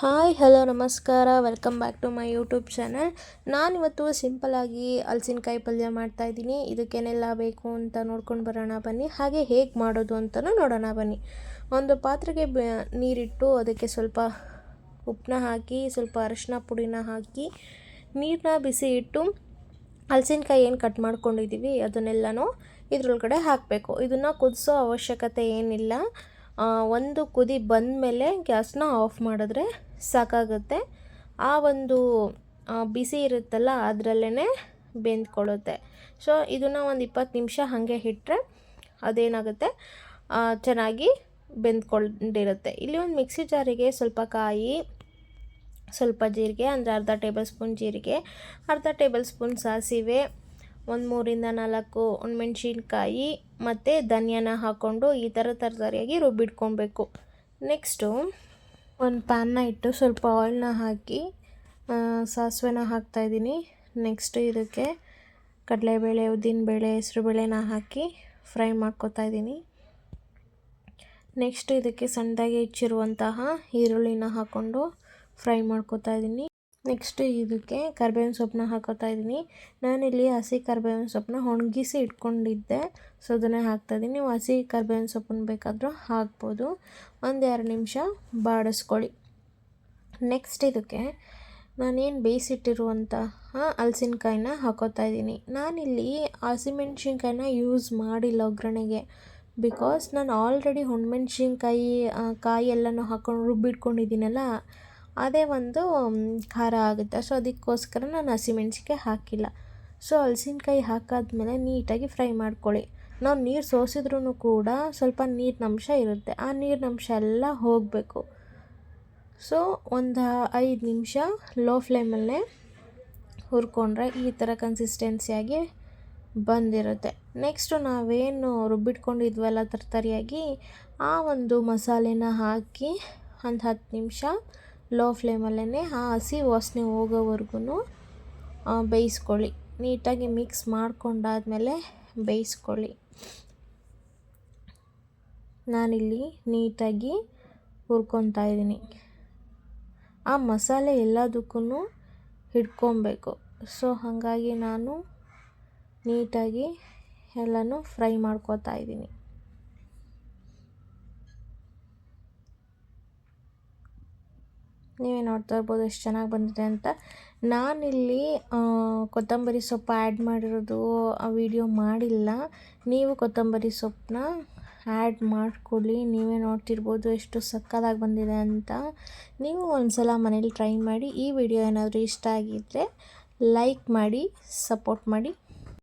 Hi, hello, ನಮಸ್ಕಾರ. Welcome back to my YouTube channel. ನಾನಿವತ್ತು ಸಿಂಪಲ್ಲಾಗಿ ಹಲಸಿನಕಾಯಿ ಪಲ್ಯ ಮಾಡ್ತಾಯಿದ್ದೀನಿ ಇದಕ್ಕೇನೆಲ್ಲ ಬೇಕು ಅಂತ ನೋಡ್ಕೊಂಡು ಬರೋಣ ಬನ್ನಿ. ಹಾಗೆ ಹೇಗೆ ಮಾಡೋದು ಅಂತಲೂ ನೋಡೋಣ ಬನ್ನಿ. ಒಂದು ಪಾತ್ರೆಗೆ ನೀರಿಟ್ಟು ಅದಕ್ಕೆ ಸ್ವಲ್ಪ ಉಪ್ಪನ್ನ ಹಾಕಿ, ಸ್ವಲ್ಪ ಅರಶಿನ ಪುಡಿನ ಹಾಕಿ ನೀರನ್ನ ಬಿಸಿ ಇಟ್ಟು ಹಲಸಿನಕಾಯಿ ಏನು ಕಟ್ ಮಾಡ್ಕೊಂಡಿದ್ದೀವಿ ಅದನ್ನೆಲ್ಲನೂ ಇದ್ರೊಳಗಡೆ ಹಾಕಬೇಕು. ಇದನ್ನು ಕುದಿಸೋ ಅವಶ್ಯಕತೆ ಏನಿಲ್ಲ. ಒಂದು ಕುದಿ ಬಂದ ಮೇಲೆ ಗ್ಯಾಸ್ನ ಆಫ್ ಮಾಡಿದ್ರೆ ಸಾಕಾಗುತ್ತೆ. ಆ ಒಂದು ಬಿಸಿ ಇರುತ್ತಲ್ಲ ಅದರಲ್ಲೇ ಬೆಂದ್ಕೊಳ್ಳುತ್ತೆ. ಸೊ ಇದನ್ನು ಒಂದು ಇಪ್ಪತ್ತು ನಿಮಿಷ ಹಾಗೆ ಇಟ್ಟರೆ ಅದೇನಾಗುತ್ತೆ? ಚೆನ್ನಾಗಿ ಬೆಂದ್ಕೊಂಡಿರುತ್ತೆ. ಇಲ್ಲಿ ಒಂದು ಮಿಕ್ಸಿ ಜಾರಿಗೆ ಸ್ವಲ್ಪ ಕಾಯಿ, ಸ್ವಲ್ಪ ಜೀರಿಗೆ, ಅಂದರೆ ಅರ್ಧ ಟೇಬಲ್ ಸ್ಪೂನ್ ಜೀರಿಗೆ, ಅರ್ಧ ಟೇಬಲ್ ಸ್ಪೂನ್ ಸಾಸಿವೆ ಒಂದು ಮೂರಿಂದ ನಾಲ್ಕು ಮೆಣಸಿನ್ಕಾಯಿ ಮತ್ತು ಧನಿಯಾನ ಹಾಕ್ಕೊಂಡು ಈ ಥರ ತರಕಾರಿಯಾಗಿ ರುಬ್ಬಿಟ್ಕೊಬೇಕು. ನೆಕ್ಸ್ಟು ಒಂದು ಪ್ಯಾನ್ನ ಇಟ್ಟು ಸ್ವಲ್ಪ ಆಯಿಲ್ನ ಹಾಕಿ ಸಾಸಿವೆನ ಹಾಕ್ತಾಯಿದ್ದೀನಿ ನೆಕ್ಸ್ಟು ಇದಕ್ಕೆ ಕಡಲೆಬೇಳೆ, ಉದ್ದಿನಬೇಳೆ, ಹೆಸ್ರುಬೇಳೆನ ಹಾಕಿ ಫ್ರೈ ಮಾಡ್ಕೊತಾ ಇದ್ದೀನಿ. ನೆಕ್ಸ್ಟ್ ಇದಕ್ಕೆ ಸಣ್ಣದಾಗಿ ಹೆಚ್ಚಿರುವಂತಹ ಈರುಳ್ಳಿನ ಹಾಕ್ಕೊಂಡು ಫ್ರೈ ಮಾಡ್ಕೋತಾ ಇದ್ದೀನಿ. ನೆಕ್ಸ್ಟ್ ಇದಕ್ಕೆ ಕರ್ಬೇವಿನ ಸೊಪ್ಪನ್ನ ಹಾಕೋತಾ ಇದ್ದೀನಿ. ನಾನಿಲ್ಲಿ ಹಸಿ ಕರ್ಬೇವಿನ ಸೊಪ್ಪನ್ನ ಒಣಗಿಸಿ ಇಟ್ಕೊಂಡಿದ್ದೆ. ಸೊ, ಅದನ್ನೇ ಹಾಕ್ತಾಯಿದ್ದೀನಿ ನೀವು ಹಸಿ ಕರ್ಬೇವಿನ ಸೊಪ್ಪನ್ನ ಬೇಕಾದರೂ ಹಾಕ್ಬೋದು. ಒಂದು ಎರಡು ನಿಮಿಷ ಬಾಡಿಸ್ಕೊಳ್ಳಿ. ನೆಕ್ಸ್ಟ್ ಇದಕ್ಕೆ ನಾನೇನು ಬೇಯಿಸಿಟ್ಟಿರುವಂತಹ ಹಲಸಿನಕಾಯಿನ ಹಾಕೋತಾ ಇದ್ದೀನಿ. ನಾನಿಲ್ಲಿ ಹಸಿಮೆಣ್ಸಿನ್ಕಾಯಿನ ಯೂಸ್ ಮಾಡಿಲ್ಲ ಒಗ್ಗರಣೆಗೆ. ಬಿಕಾಸ್ ನಾನು ಆಲ್ರೆಡಿ ಹೊಣ್ಮೆಣ್ಸಿನ್ಕಾಯಿ ಕಾಯಿ ಎಲ್ಲನೂ ಹಾಕೊಂಡು ರುಬ್ಬಿಟ್ಕೊಂಡಿದ್ದೀನಲ್ಲ ಅದೇ ಒಂದು ಖಾರ ಆಗುತ್ತೆ. ಸೊ ಅದಕ್ಕೋಸ್ಕರ ನಾನು ಹಸಿಮೆಣ್ಸಿನ್ಕಾಯಿ ಹಾಕಿಲ್ಲ. ಸೊ ಹಲಸಿನ್ಕಾಯಿ ಹಾಕಾದ್ಮೇಲೆ ನೀಟಾಗಿ ಫ್ರೈ ಮಾಡ್ಕೊಳ್ಳಿ. ನಾವು ನೀರು ಸೋಸಿದ್ರೂ ಕೂಡ ಸ್ವಲ್ಪ ನೀರಿನಂಶ ಇರುತ್ತೆ. ಆ ನೀರಿನಂಶ ಎಲ್ಲ ಹೋಗಬೇಕು. ಸೊ ಒಂದು ಐದು ನಿಮಿಷ ಲೋ ಫ್ಲೇಮಲ್ಲೇ ಹುರ್ಕೊಂಡ್ರೆ ಈ ಥರ ಕನ್ಸಿಸ್ಟೆನ್ಸಿಯಾಗಿ ಬಂದಿರುತ್ತೆ. ನೆಕ್ಸ್ಟು ನಾವೇನು ರುಬ್ಬಿಟ್ಕೊಂಡಿದ್ವಲ್ಲ ತರ್ತರಿಯಾಗಿ ಆ ಒಂದು ಮಸಾಲೆನ ಹಾಕಿ ಒಂದು ಹತ್ತು ನಿಮಿಷ ಲೋ ಫ್ಲೇಮಲ್ಲೇ ಆ ಹಸಿ ವಾಸನೆ ಹೋಗೋವರೆಗೂ ಬೇಯಿಸ್ಕೊಳ್ಳಿ. ನೀಟಾಗಿ ಮಿಕ್ಸ್ ಮಾಡಿಕೊಂಡಾದ್ಮೇಲೆ ಬೇಯಿಸ್ಕೊಳ್ಳಿ. ನಾನಿಲ್ಲಿ ನೀಟಾಗಿ ಹುರ್ಕೊತಾ ಇದ್ದೀನಿ. ಆ ಮಸಾಲೆ ಎಲ್ಲದಕ್ಕೂ ಹಿಡ್ಕೊಬೇಕು. ಸೊ, ಹಾಗಾಗಿ ನಾನು ನೀಟಾಗಿ ಎಲ್ಲನೂ ಫ್ರೈ ಮಾಡ್ಕೋತಾ ಇದ್ದೀನಿ. ನೀವೇ ನೋಡ್ತಾ ಇರ್ಬೋದು ಎಷ್ಟು ಚೆನ್ನಾಗಿ ಬಂದಿದೆ ಅಂತ. ನಾನಿಲ್ಲಿ ಕೊತ್ತಂಬರಿ ಸೊಪ್ಪು ಆ್ಯಡ್ ಮಾಡಿರೋದು ಆ ವಿಡಿಯೋ ಮಾಡಿಲ್ಲ. ನೀವು ಕೊತ್ತಂಬರಿ ಸೊಪ್ಪನ್ನ ಆ್ಯಡ್ ಮಾಡಿಕೊಳ್ಳಿ. ನೀವೇ ನೋಡ್ತಿರ್ಬೋದು ಎಷ್ಟು ಸಕ್ಕದಾಗಿ ಬಂದಿದೆ ಅಂತ. ನೀವು ಒಂದು ಸಲ ಮನೇಲಿ ಟ್ರೈ ಮಾಡಿ ಈ ವಿಡಿಯೋ ಏನಾದರೂ ಇಷ್ಟ ಆಗಿದ್ದರೆ ಲೈಕ್ ಮಾಡಿ ಸಪೋರ್ಟ್ ಮಾಡಿ.